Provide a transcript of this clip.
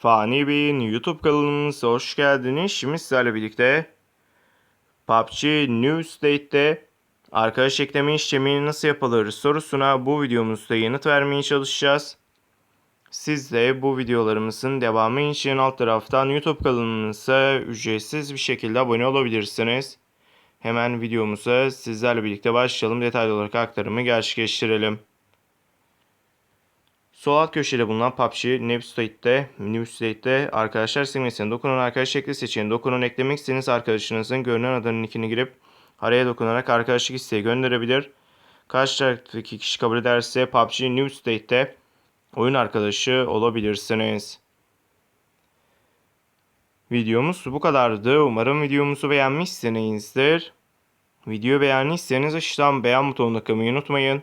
Fani Bey'in YouTube kanalımıza hoş geldiniz. Şimdi sizlerle birlikte PUBG New State'de arkadaş ekleme işlemini nasıl yapılır sorusuna bu videomuzda yanıt vermeye çalışacağız. Siz de bu videolarımızın devamı için alt taraftan YouTube kanalımıza ücretsiz bir şekilde abone olabilirsiniz. Hemen videomuza sizlerle birlikte başlayalım. Detaylı olarak aktarımı gerçekleştirelim. Sol alt köşede bulunan PUBG New State'de, New State'de arkadaşlar simgesine dokunun arkadaş ekle seçeneğine dokunun. Eklemek istediğiniz arkadaşınızın görünen adının nickini girip araya dokunarak arkadaşlık isteği gönderebilir. Karşı taraftaki kişi kabul ederse PUBG New State'de oyun arkadaşı olabilirsiniz. Videomuz bu kadardı. Umarım videomuzu beğenmişsinizdir. Videoyu beğendiyseniz aşağıdan beğen butonuna tıklamayı unutmayın.